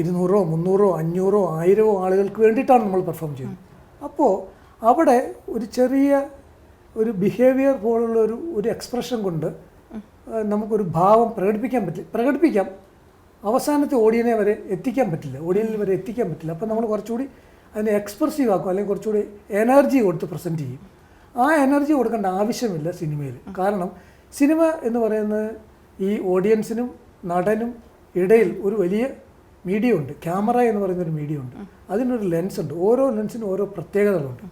Speaker 3: ഇരുന്നൂറോ മുന്നൂറോ അഞ്ഞൂറോ ആയിരമോ ആളുകൾക്ക് വേണ്ടിയിട്ടാണ് നമ്മൾ പെർഫോം ചെയ്യുന്നത്. അപ്പോൾ അവിടെ ഒരു ചെറിയ ഒരു ബിഹേവിയർ പോലുള്ള ഒരു ഒരു എക്സ്പ്രഷൻ കൊണ്ട് നമുക്കൊരു ഭാവം പ്രകടിപ്പിക്കാൻ പറ്റില്ല. പ്രകടിപ്പിക്കാം. അവസാനത്തെ ഓഡിയനെ വരെ എത്തിക്കാൻ പറ്റില്ല. ഓഡിയനിൽ വരെ എത്തിക്കാൻ പറ്റില്ല. അപ്പോൾ നമ്മൾ കുറച്ചുകൂടി അതിനെ എക്സ്പ്രസീവ് ആക്കും അല്ലെങ്കിൽ കുറച്ചുകൂടി എനർജി കൊടുത്ത് പ്രസന്റ് ചെയ്യും. ആ എനർജി കൊടുക്കേണ്ട ആവശ്യമില്ല സിനിമയിൽ. കാരണം സിനിമ എന്ന് പറയുന്നത് ഈ ഓഡിയൻസിനും നടനും ഇടയിൽ ഒരു വലിയ മീഡിയ ഉണ്ട്. ക്യാമറ എന്ന് പറയുന്ന ഒരു മീഡിയ ഉണ്ട്. അതിനൊരു ലെൻസ് ഉണ്ട്. ഓരോ ലെൻസിനും ഓരോ പ്രത്യേകതകളുണ്ട്.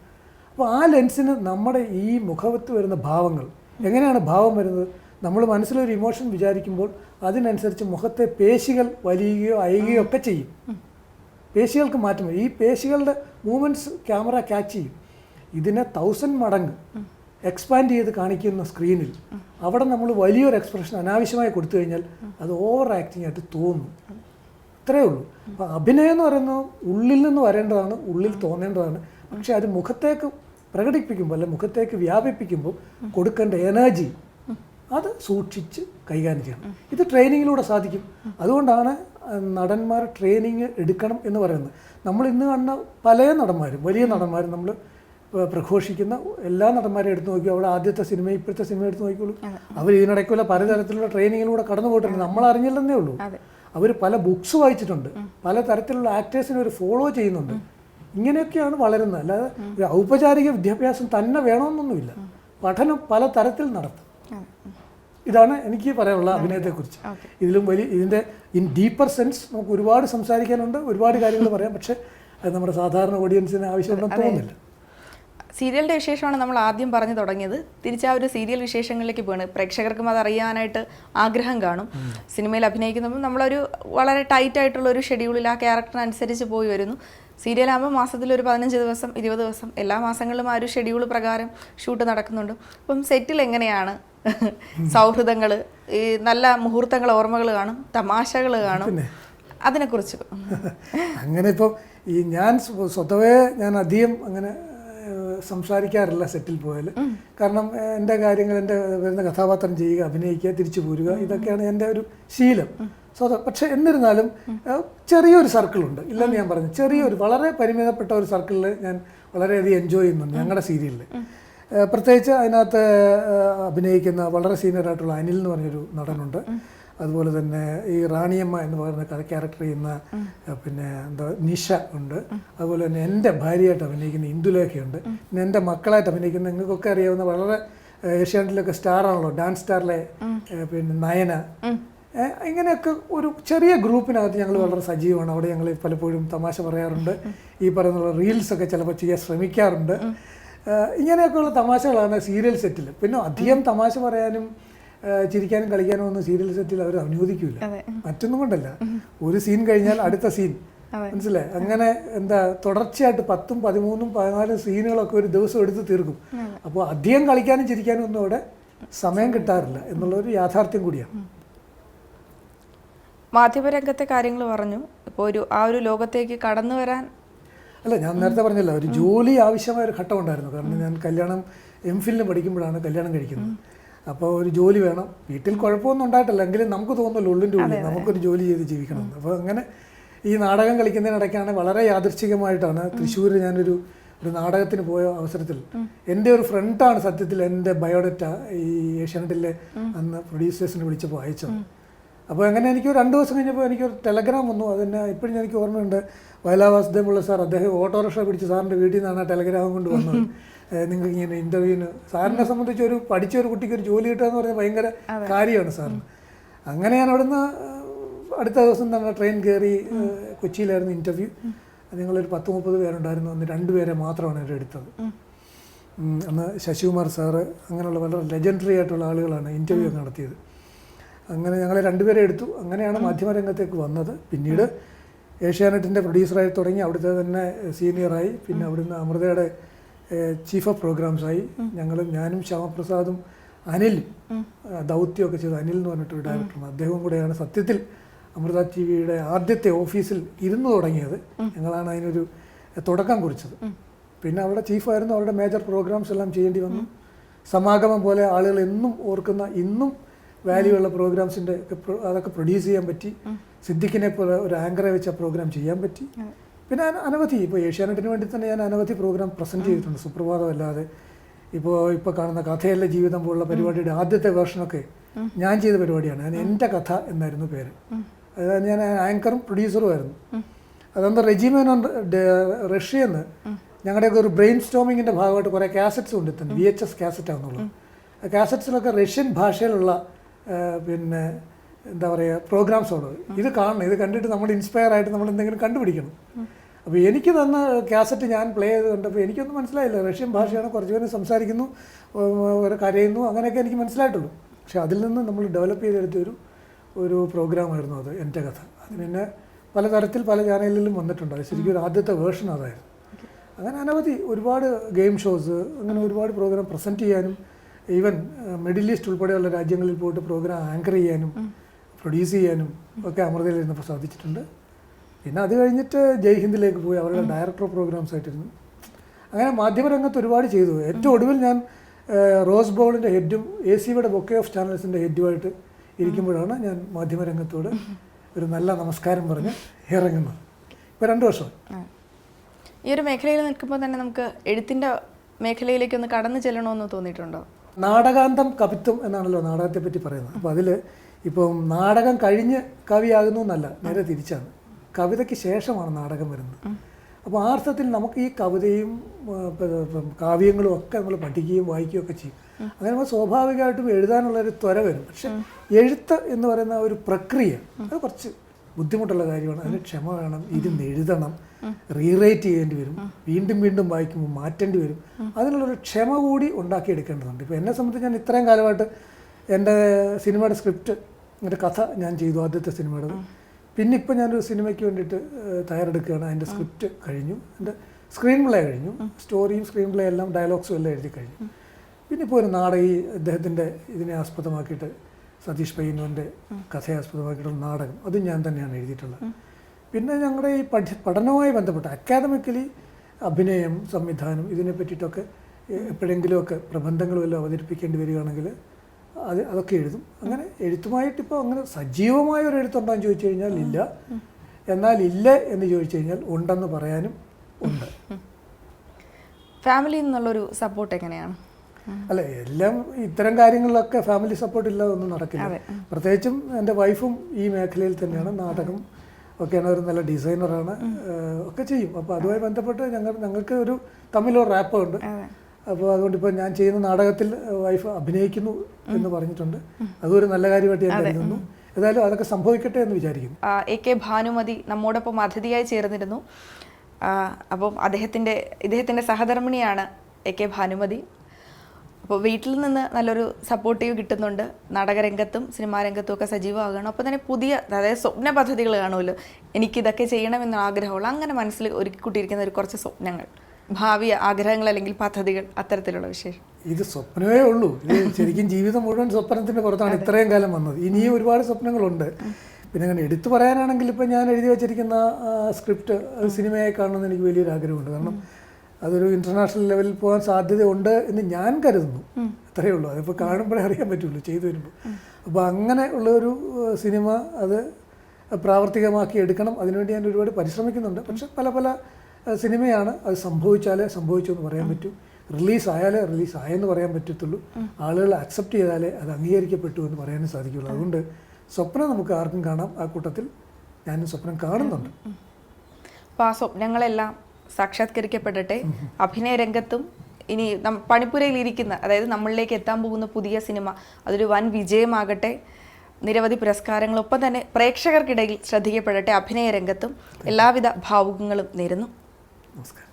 Speaker 3: അപ്പോൾ ആ ലെൻസിന് നമ്മുടെ ഈ മുഖത്ത് വരുന്ന ഭാവങ്ങൾ എങ്ങനെയാണ് ഭാവം വരുന്നത്? നമ്മൾ മനസ്സിലൊരു ഇമോഷൻ വിചാരിക്കുമ്പോൾ അതിനനുസരിച്ച് മുഖത്തെ പേശികൾ വലിയുകയോ അയയുകയോ ഒക്കെ ചെയ്യും. പേശികൾക്ക് മാറ്റം ഈ പേശികളുടെ മൂവ്മെന്റ്സ് ക്യാമറ ക്യാച്ച് ചെയ്യും. ഇതിനെ തൗസൻഡ് മടങ്ങ്. എക്സ്പാൻഡ് ചെയ്ത് കാണിക്കുന്ന സ്ക്രീനിൽ അവിടെ നമ്മൾ വലിയൊരു എക്സ്പ്രഷൻ അനാവശ്യമായി കൊടുത്തു കഴിഞ്ഞാൽ അത് ഓവർ ആക്ടിങ് ആയിട്ട് തോന്നും. ഇത്രയേ ഉള്ളൂ. അപ്പം അഭിനയം എന്ന് പറയുന്നത് ഉള്ളിൽ നിന്ന് വരേണ്ടതാണ് ഉള്ളിൽ തോന്നേണ്ടതാണ്. പക്ഷേ അത് മുഖത്തേക്ക് പ്രകടിപ്പിക്കുമ്പോൾ അല്ലെ മുഖത്തേക്ക് വ്യാപിപ്പിക്കുമ്പോൾ കൊടുക്കേണ്ട എനർജി അത് സൂക്ഷിച്ച് കൈകാര്യം ചെയ്യണം. ഇത് ട്രെയിനിങ്ങിലൂടെ സാധിക്കും. അതുകൊണ്ടാണ് നടന്മാർ ട്രെയിനിങ് എടുക്കണം എന്ന് പറയുന്നത്. നമ്മൾ ഇന്ന് കാണുന്ന പല നടന്മാരും വലിയ നടന്മാരും നമ്മൾ പ്രഘോഷിക്കുന്ന എല്ലാ നടന്മാരെയും എടുത്തു നോക്കി അവിടെ ആദ്യത്തെ സിനിമ ഇപ്പോഴത്തെ സിനിമ എടുത്തു നോക്കിയുള്ളൂ അവർ ഇതിനിടയ്ക്കുള്ള പലതരത്തിലുള്ള ട്രെയിനിങ്ങിലൂടെ കടന്നു പോയിട്ടുണ്ട്. നമ്മൾ അറിഞ്ഞില്ലെന്നേ ഉള്ളൂ. അവർ പല ബുക്സ് വായിച്ചിട്ടുണ്ട്. പല തരത്തിലുള്ള ആക്ടേഴ്സിനെ അവർ ഫോളോ ചെയ്യുന്നുണ്ട്. ഇങ്ങനെയൊക്കെയാണ് വളരുന്നത്. അല്ലാതെ ഒരു ഔപചാരിക വിദ്യാഭ്യാസം തന്നെ വേണമെന്നൊന്നുമില്ല പഠനം പല തരത്തിൽ നടത്തും. ഇതാണ് എനിക്ക് പറയാനുള്ള അഭിനയത്തെക്കുറിച്ച്. ഇതിലും വലിയ ഇതിന്റെ ഇൻ ഡീപ്പർ സെൻസ് നമുക്ക് ഒരുപാട് സംസാരിക്കാനുണ്ട് ഒരുപാട് കാര്യങ്ങൾ പറയാം. പക്ഷേ അത് നമ്മുടെ സാധാരണ ഓഡിയൻസിന് ആവശ്യമുണ്ടെന്ന് തോന്നുന്നില്ല.
Speaker 2: സീരിയലിന്റെ വിശേഷമാണ് നമ്മൾ ആദ്യം പറഞ്ഞു തുടങ്ങിയത്. തിരിച്ച് ആ ഒരു സീരിയൽ വിശേഷങ്ങളിലേക്ക് പോവാണ്. പ്രേക്ഷകർക്കും അത് അറിയാനായിട്ട് ആഗ്രഹം കാണും. സിനിമയിൽ അഭിനയിക്കുന്നപ്പോൾ നമ്മളൊരു വളരെ ടൈറ്റ് ആയിട്ടുള്ള ഒരു ഷെഡ്യൂളിൽ ആ ക്യാരക്ടറിനനുസരിച്ച് പോയി വരുന്നു. സീരിയലാകുമ്പോൾ മാസത്തിൽ ഒരു പതിനഞ്ച് ദിവസം ഇരുപത് ദിവസം എല്ലാ മാസങ്ങളിലും ആ ഒരു ഷെഡ്യൂൾ പ്രകാരം ഷൂട്ട് നടക്കുന്നുണ്ട്. അപ്പം സെറ്റിൽ എങ്ങനെയാണ് സൗഹൃദങ്ങൾ ഈ നല്ല മുഹൂർത്തങ്ങൾ ഓർമ്മകൾ കാണും തമാശകൾ കാണും. അതിനെക്കുറിച്ച്. (laughs)
Speaker 3: അങ്ങനെ ഇപ്പം ഈ ഞാൻ സ്വതവേ ഞാൻ അധികം അങ്ങനെ സംസാരിക്കാറില്ല സെറ്റിൽ പോയാൽ. കാരണം എന്റെ കാര്യങ്ങൾ എന്റെ വരുന്ന കഥാപാത്രം ചെയ്യുക അഭിനയിക്കുക തിരിച്ചു പോരുക ഇതൊക്കെയാണ് എന്റെ ഒരു ശീലം. സ്വതം പക്ഷെ എന്നിരുന്നാലും ചെറിയൊരു സർക്കിളുണ്ട്. ഇല്ലെന്ന് ഞാൻ പറഞ്ഞു. ചെറിയൊരു വളരെ പരിമിതപ്പെട്ട ഒരു സർക്കിളിൽ ഞാൻ വളരെയധികം എൻജോയ് ചെയ്യുന്നുണ്ട് ഞങ്ങളുടെ സീരിയലിൽ പ്രത്യേകിച്ച് അതിനകത്ത് അഭിനയിക്കുന്ന വളരെ സീനിയർ ആയിട്ടുള്ള അനിൽ എന്ന് പറഞ്ഞൊരു നടനുണ്ട്. അതുപോലെ തന്നെ ഈ റാണിയമ്മ എന്ന് പറയുന്ന ക്യാരക്ടർ ചെയ്യുന്ന പിന്നെ എന്താ നിഷ ഉണ്ട്. അതുപോലെ തന്നെ എന്റെ ഭാര്യയായിട്ട് അഭിനയിക്കുന്ന ഇന്ദുലേഖയുണ്ട്. പിന്നെ എന്റെ മക്കളായിട്ട് അഭിനയിക്കുന്ന നിങ്ങൾക്കൊക്കെ അറിയാവുന്ന വളരെ ഏഷ്യാനെറ്റിലൊക്കെ സ്റ്റാറാണല്ലോ ഡാൻസ് സ്റ്റാറിലെ പിന്നെ നയന. ഇങ്ങനെയൊക്കെ ഒരു ചെറിയ ഗ്രൂപ്പിനകത്ത് ഞങ്ങൾ വളരെ സജീവമാണ്. അവിടെ ഞങ്ങൾ പലപ്പോഴും തമാശ പറയാറുണ്ട്. ഈ പറയുന്ന റീൽസൊക്കെ ചിലപ്പോൾ ചെയ്യാൻ ശ്രമിക്കാറുണ്ട്. ഇങ്ങനെയൊക്കെയുള്ള തമാശകളാണ് സീരിയൽ സെറ്റിൽ പിന്നെ അധികം തമാശ പറയാനും ചിരിക്കാനും കളിക്കാനും ഒന്നും സീരിയൽ സെറ്റിൽ അവർ അനുവദിക്കില്ല മറ്റൊന്നും കൊണ്ടല്ല. ഒരു സീൻ കഴിഞ്ഞാൽ അടുത്ത സീൻ മനസ്സിലായി? അങ്ങനെ എന്താ തുടർച്ചയായിട്ട് പത്തും പതിമൂന്നും പതിനാലും സീനുകളൊക്കെ ഒരു ദിവസം എടുത്ത് തീർക്കും. അപ്പോൾ അധികം കളിക്കാനും ചിരിക്കാനും ഒന്നും അവിടെ സമയം കിട്ടാറില്ല എന്നുള്ളൊരു യാഥാർത്ഥ്യം കൂടിയാണ്
Speaker 2: മാധ്യമരംഗത്തെ കാര്യങ്ങൾ പറഞ്ഞു. ഇപ്പോൾ ഒരു ആ ഒരു ലോകത്തേക്ക് കടന്നു വരാൻ
Speaker 3: അല്ല ഞാൻ നേരത്തെ പറഞ്ഞല്ലോ ഒരു ജോലി ആവശ്യമായ ഒരു ഘട്ടം ഉണ്ടായിരുന്നു. കാരണം ഞാൻ കല്യാണം എം ഫിലിന് പഠിക്കുമ്പോഴാണ് കല്യാണം കഴിക്കുന്നത്. അപ്പോൾ ഒരു ജോലി വേണം. വീട്ടിൽ കുഴപ്പമൊന്നും ഉണ്ടായിട്ടില്ല. എങ്കിലും നമുക്ക് തോന്നുന്നു ഉള്ളിന്റെ ഉള്ളിൽ നമുക്കൊരു ജോലി ചെയ്ത് ജീവിക്കണം അപ്പോൾ അങ്ങനെ ഈ നാടകം കളിക്കുന്നതിനിടയ്ക്കാണ് വളരെ യാദൃച്ഛികമായിട്ടാണ് തൃശ്ശൂർ ഞാനൊരു ഒരു നാടകത്തിന് പോയ അവസരത്തിൽ എന്റെ ഒരു ഫ്രണ്ടാണ് സത്യത്തിൽ എന്റെ ബയോഡറ്റ ഈ ഏഷ്യാനെറ്റിലെ അന്ന് പ്രൊഡ്യൂസേഴ്സിനെ വിളിച്ചപ്പോൾ അയച്ചത്. അപ്പോൾ അങ്ങനെ എനിക്ക് രണ്ട് ദിവസം കഴിഞ്ഞപ്പോൾ എനിക്കൊരു ടെലഗ്രാം വന്നു. അതിനെ ഇപ്പോഴും എനിക്ക് ഓർമ്മയുണ്ട്. വയലാ വാസുദേവുള്ള സാർ അദ്ദേഹം ഓട്ടോറിക്ഷ പിടിച്ച് സാറിന്റെ വീട്ടിൽ നിന്നാണ് ആ ടെലഗ്രാം കൊണ്ട് വന്നത്. നിങ്ങൾക്ക് ഇങ്ങനെ ഇന്റർവ്യൂവിന് സാറിനെ സംബന്ധിച്ച് ഒരു പഠിച്ച ഒരു കുട്ടിക്ക് ഒരു ജോലി കിട്ടുക എന്ന് പറഞ്ഞാൽ ഭയങ്കര കാര്യമാണ് സാറിന്. അങ്ങനെ ഞാൻ അവിടുന്ന് അടുത്ത ദിവസം തന്നെ ട്രെയിൻ കയറി കൊച്ചിയിലായിരുന്നു ഇന്റർവ്യൂ ഞങ്ങളൊരു പത്ത് മുപ്പത് പേരുണ്ടായിരുന്നു. അന്ന് രണ്ടുപേരെ മാത്രമാണ് അവർ എടുത്തത്. അന്ന് ശശികുമാർ സാറ് അങ്ങനെയുള്ള വളരെ ലെജൻഡറി ആയിട്ടുള്ള ആളുകളാണ് ഇന്റർവ്യൂ നടത്തിയത്. അങ്ങനെ ഞങ്ങൾ രണ്ടുപേരെ എടുത്തു. അങ്ങനെയാണ് മാധ്യമരംഗത്തേക്ക് വന്നത്. പിന്നീട് ഏഷ്യാനെറ്റിന്റെ പ്രൊഡ്യൂസറായി തുടങ്ങി. അവിടുത്തെ തന്നെ സീനിയറായി പിന്നെ അവിടുന്ന് അമൃതയുടെ ചീഫ് ഓഫ് പ്രോഗ്രാംസായി ഞങ്ങളും ഞാനും ശ്യാമപ്രസാദും അനിലും ആ, ദൗത്യമൊക്കെ ചെയ്ത. അനിൽ എന്ന് പറഞ്ഞിട്ടൊരു ഡയറക്ടറാണ് അദ്ദേഹവും കൂടെയാണ് സത്യത്തിൽ അമൃത ടി വിയുടെ ആദ്യത്തെ ഓഫീസിൽ ഇരുന്ന് തുടങ്ങിയത്. ഞങ്ങളാണ് അതിനൊരു തുടക്കം കുറിച്ചത്. പിന്നെ അവിടെ ചീഫായിരുന്നു അവരുടെ മേജർ പ്രോഗ്രാംസ് എല്ലാം ചെയ്യേണ്ടി വന്നു. സമാഗമം പോലെ ആളുകൾ എന്നും ഓർക്കുന്ന ഇന്നും വാല്യൂ ഉള്ള പ്രോഗ്രാംസിന്റെ അതൊക്കെ പ്രൊഡ്യൂസ് ചെയ്യാൻ പറ്റി. സിദ്ദിഖിനെ പോലെ ഒരു ആങ്കറെ വെച്ച പ്രോഗ്രാം ചെയ്യാൻ പറ്റി. പിന്നെ അന- അനവധി. ഇപ്പോൾ ഏഷ്യാനെറ്റിന് വേണ്ടി തന്നെ ഞാൻ അനവധി പ്രോഗ്രാം പ്രസന്റ് ചെയ്തിട്ടുണ്ട്. സുപ്രഭാതം അല്ലാതെ ഇപ്പോൾ ഇപ്പോൾ കാണുന്ന കഥയല്ല ജീവിതം പോലുള്ള പരിപാടിയുടെ ആദ്യത്തെ വേർഷനൊക്കെ ഞാൻ ചെയ്ത പരിപാടിയാണ്. ഞാൻ എന്റെ കഥ എന്നായിരുന്നു പേര്. അതായത് ഞാൻ ആങ്കറും പ്രൊഡ്യൂസറും ആയിരുന്നു. അതെന്താ റെജിമേനോൻ റഷ്യന്ന് ഞങ്ങളുടെയൊക്കെ ഒരു ബ്രെയിൻ സ്റ്റോമിങ്ങിന്റെ ഭാഗമായിട്ട് കുറേ കാസറ്റ്സ് ഉണ്ട് തന്നെ വി എച്ച് എസ് കാസറ്റ് ആണെന്നുള്ളത്. ആ. കാസറ്റ്സിലൊക്കെ റഷ്യൻ ഭാഷയിലുള്ള പിന്നെ എന്താ പറയുക പ്രോഗ്രാംസ് ഉള്ളത് ഇത് കാണണം. ഇത് കണ്ടിട്ട് നമ്മൾ ഇൻസ്പയർ ആയിട്ട് നമ്മൾ എന്തെങ്കിലും കണ്ടുപിടിക്കണം. അപ്പോൾ എനിക്ക് തന്ന കാസറ്റ് ഞാൻ പ്ലേ ചെയ്ത് കണ്ടപ്പോൾ എനിക്കൊന്നും മനസ്സിലായില്ല. റഷ്യൻ ഭാഷയാണ് കുറച്ച് പേര് സംസാരിക്കുന്നു ഒരു കരയുന്നു അങ്ങനെയൊക്കെ എനിക്ക് മനസ്സിലായിട്ടുള്ളൂ. പക്ഷേ അതിൽ നിന്ന് നമ്മൾ ഡെവലപ്പ് ചെയ്തെടുത്ത ഒരു ഒരു പ്രോഗ്രാമായിരുന്നു അത് എന്റെ കഥ. അത് പിന്നെ പലതരത്തിൽ പല ചാനലിലും വന്നിട്ടുണ്ട്. അത് ശരിക്കും ഒരു ആദ്യത്തെ വേർഷൻ അതായിരുന്നു. അങ്ങനെ അനവധി ഒരുപാട് ഗെയിം ഷോസ് അങ്ങനെ ഒരുപാട് പ്രോഗ്രാം പ്രസന്റ് ചെയ്യാനും ഈവൻ മിഡിൽ ഈസ്റ്റ് ഉൾപ്പെടെയുള്ള രാജ്യങ്ങളിൽ പോയിട്ട് പ്രോഗ്രാം ആങ്കർ ചെയ്യാനും പ്രൊഡ്യൂസ് ചെയ്യാനും ഒക്കെ അമൃതയിൽ ഇരുന്നപ്പോൾ സാധിച്ചിട്ടുണ്ട് പിന്നെ അത് കഴിഞ്ഞിട്ട് ജയ് ഹിന്ദിലേക്ക് പോയി അവരുടെ ഡയറക്ടർ പ്രോഗ്രാംസ് ആയിട്ടിരുന്നു. അങ്ങനെ മാധ്യമരംഗത്ത് ഒരുപാട് ചെയ്തു. ഏറ്റവും ഒടുവിൽ ഞാൻ റോസ് ബോളിന്റെ ഹെഡും എ സി യുടെ ബൊക്കെ ഓഫ് ചാനൽസിന്റെ ഹെഡുമായിട്ട് ഇരിക്കുമ്പോഴാണ് ഞാൻ മാധ്യമരംഗത്തോട് ഒരു നല്ല നമസ്കാരം പറഞ്ഞ് ഇറങ്ങുന്നത്. ഇപ്പോൾ രണ്ട് വർഷം.
Speaker 2: ഈ ഒരു മേഖലയിൽ നിൽക്കുമ്പോൾ തന്നെ നമുക്ക് എഴുത്തിന്റെ മേഖലയിലേക്ക് ഒന്ന് കടന്നു ചെല്ലണമെന്ന് തോന്നിയിട്ടുണ്ടോ?
Speaker 3: നാടകാന്തം കവിത്വം എന്നാണല്ലോ നാടകത്തെ പറ്റി പറയുന്നത്. അപ്പോൾ അതിൽ ഇപ്പം നാടകം കഴിഞ്ഞ് കവിയാകുന്നു എന്നല്ല നേരെ തിരിച്ചാണ്. കവിതയ്ക്ക് ശേഷമാണ് നാടകം വരുന്നത്. അപ്പോൾ ആ അർത്ഥത്തിൽ നമുക്ക് ഈ കവിതയും കാവ്യങ്ങളും ഒക്കെ നമ്മൾ പഠിക്കുകയും വായിക്കുകയും ഒക്കെ ചെയ്യും. അങ്ങനെ നമ്മൾ സ്വാഭാവികമായിട്ടും എഴുതാനുള്ള ഒരു ത്വര വരും. പക്ഷെ എഴുത്ത് എന്ന് പറയുന്ന ഒരു പ്രക്രിയ അത് കുറച്ച് ബുദ്ധിമുട്ടുള്ള കാര്യമാണ്. അതിന് ക്ഷമ വേണം ഇരുന്ന് എഴുതണം റീറൈറ്റ് ചെയ്യേണ്ടി വരും വീണ്ടും വീണ്ടും വായിക്കുമ്പോൾ മാറ്റേണ്ടി വരും. അതിനുള്ളൊരു ക്ഷമ കൂടി ഉണ്ടാക്കിയെടുക്കേണ്ടതുണ്ട് ഇപ്പോൾ എന്നെ സംബന്ധിച്ച് ഞാൻ ഇത്രയും കാലമായിട്ട് എന്റെ സിനിമയുടെ സ്ക്രിപ്റ്റ് എന്റെ കഥ ഞാൻ ചെയ്തു ആദ്യത്തെ സിനിമയുടെ പിന്നെ ഇപ്പോൾ ഞാനൊരു സിനിമയ്ക്ക് വേണ്ടിയിട്ട് തയ്യാറെടുക്കുകയാണ്. അതിന്റെ സ്ക്രിപ്റ്റ് കഴിഞ്ഞു. എന്റെ സ്ക്രീൻ പ്ലേ കഴിഞ്ഞു. സ്റ്റോറിയും സ്ക്രീൻ പ്ലേ എല്ലാം ഡയലോഗ്സും എല്ലാം എഴുതി കഴിഞ്ഞു. പിന്നെ ഇപ്പോൾ ഒരു നാടകം ഈ അദ്ദേഹത്തിന്റെ ഇതിനെ ആസ്പദമാക്കിയിട്ട് സതീഷ് പയ്യന്നൂന്റെ കഥയെ ആസ്പദമാക്കിയിട്ടുള്ള നാടകം. അതും ഞാൻ തന്നെയാണ് എഴുതിയിട്ടുള്ളത്. പിന്നെ ഞങ്ങളുടെ ഈ പഠി പഠനവുമായി ബന്ധപ്പെട്ട് അക്കാദമിക്കലി അഭിനയം സംവിധാനം ഇതിനെ പറ്റിയിട്ടൊക്കെ എപ്പോഴെങ്കിലുമൊക്കെ പ്രബന്ധങ്ങളും എല്ലാം അവതരിപ്പിക്കേണ്ടി വരികയാണെങ്കിൽ അത് അതൊക്കെ എഴുതും. അങ്ങനെ എഴുത്തുമായിട്ട് ഇപ്പോൾ അങ്ങനെ സജീവമായ ഒരു എഴുത്തുണ്ടോയെന്ന് ചോദിച്ചു കഴിഞ്ഞാൽ ഇല്ല. എന്നാൽ ഇല്ല എന്ന് ചോദിച്ചു കഴിഞ്ഞാൽ ഉണ്ടെന്ന് പറയാനും ഉണ്ട്.
Speaker 2: ഫാമിലിയിൽ നിന്നുള്ളൊരു സപ്പോർട്ട് എങ്ങനെയാണ്?
Speaker 3: അല്ല എല്ലാം ഇത്തരം കാര്യങ്ങളിലൊക്കെ ഫാമിലി സപ്പോർട്ട് ഇല്ലാതെ ഒന്നും നടക്കില്ല പ്രത്യേകിച്ചും എന്റെ വൈഫും ഈ മേഖലയിൽ തന്നെയാണ്. നാടകം ഒക്കെയാണ് ഒരു നല്ല ഡിസൈനറാണ്. ഒക്കെ ചെയ്യും. അപ്പോൾ അതുമായി ബന്ധപ്പെട്ട് ഞങ്ങൾ ഞങ്ങൾക്ക് ഒരു തമ്മിലൊരു റാപ്പ് ഉണ്ട് അപ്പോൾ അതുകൊണ്ട് ഇപ്പോൾ ഞാൻ ചെയ്യുന്ന നാടകത്തിൽ വൈഫ് അഭിനയിക്കുന്നു എന്ന് പറഞ്ഞിട്ടുണ്ട്. അതൊരു നല്ല കാര്യമായിട്ട് ഞാൻ കരുതുന്നു. ഏതായാലും അതൊക്കെ സംഭവിക്കട്ടെ എന്ന് വിചാരിക്കുന്നു.
Speaker 2: എ കെ ഭാനുമതി നമ്മോടൊപ്പം അതിഥിയായി ചേർന്നിരുന്നു. അപ്പം അദ്ദേഹത്തിന്റെ ഇദ്ദേഹത്തിന്റെ സഹധർമ്മിണിയാണ് എ കെ ഭാനുമതി. അപ്പോൾ വീട്ടിൽ നിന്ന് നല്ലൊരു സപ്പോർട്ടീവ് കിട്ടുന്നുണ്ട്. നാടകരംഗത്തും സിനിമാ രംഗത്തും ഒക്കെ സജീവമാകണം അപ്പോൾ തന്നെ പുതിയ അതായത് സ്വപ്ന പദ്ധതികൾ കാണുമല്ലോ. എനിക്കിതൊക്കെ ചെയ്യണമെന്ന ആഗ്രഹമുള്ള അങ്ങനെ മനസ്സിൽ ഒരുക്കിക്കൂട്ടിയിരിക്കുന്ന ഒരു കുറച്ച് സ്വപ്നങ്ങൾ. ഭാവി ആഗ്രഹങ്ങൾ അല്ലെങ്കിൽ പദ്ധതികൾ അത്തരത്തിലുള്ള വിശേഷം.
Speaker 3: ഇത് സ്വപ്നമേ ഉള്ളൂ. ഇത് ശരിക്കും ജീവിതം മുഴുവൻ സ്വപ്നത്തിന്റെ പുറത്താണ് ഇത്രയും കാലം വന്നത്. ഇനിയും ഒരുപാട് സ്വപ്നങ്ങളുണ്ട്. പിന്നെ അങ്ങനെ എടുത്തു പറയാനാണെങ്കിൽ ഇപ്പം ഞാൻ എഴുതി വെച്ചിരിക്കുന്ന സ്ക്രിപ്റ്റ് സിനിമയെ സിനിമയായി കാണണമെന്ന് എനിക്ക് വലിയൊരു ആഗ്രഹമുണ്ട്. കാരണം അതൊരു ഇന്റർനാഷണൽ ലെവലിൽ പോകാൻ സാധ്യതയുണ്ട് എന്ന് ഞാൻ കരുതുന്നു. അത്രയേ ഉള്ളൂ. അതിപ്പോൾ കാണുമ്പോഴേ അറിയാൻ പറ്റുള്ളൂ ചെയ്തു വരുമ്പോൾ. അപ്പോൾ അങ്ങനെ ഉള്ള ഒരു സിനിമ അത് പ്രാവർത്തികമാക്കി എടുക്കണം. അതിനുവേണ്ടി ഞാൻ ഒരുപാട് പരിശ്രമിക്കുന്നുണ്ട്. പക്ഷെ പല പല സിനിമയാണ്. അത് സംഭവിച്ചാലേ സംഭവിച്ചു എന്ന് പറയാൻ പറ്റൂ. റിലീസ് ആയാലേ റിലീസ് ആയെന്ന് പറയാൻ പറ്റത്തുള്ളൂ. ആളുകൾ അക്സെപ്റ്റ് ചെയ്താലേ അത് അംഗീകരിക്കപ്പെട്ടു എന്ന് പറയാനും സാധിക്കുള്ളൂ അതുകൊണ്ട് സ്വപ്നം നമുക്ക് ആർക്കും കാണാം. ആ കൂട്ടത്തിൽ ഞാനും സ്വപ്നം കാണുന്നുണ്ട്.
Speaker 2: അപ്പോൾ ആ സ്വപ്നങ്ങളെല്ലാം സാക്ഷാത്കരിക്കപ്പെടട്ടെ. അഭിനയ രംഗത്തും ഇനി പണിപ്പുരയിൽ ഇരിക്കുന്ന അതായത് നമ്മളിലേക്ക് എത്താൻ പോകുന്ന പുതിയ സിനിമ അതൊരു വൻ വിജയമാകട്ടെ. നിരവധി പുരസ്കാരങ്ങളൊപ്പം തന്നെ പ്രേക്ഷകർക്കിടയിൽ ശ്രദ്ധിക്കപ്പെടട്ടെ. അഭിനയ രംഗത്തും എല്ലാവിധ ഭാവുകങ്ങളും നേരുന്നു.
Speaker 3: നമസ്കാരം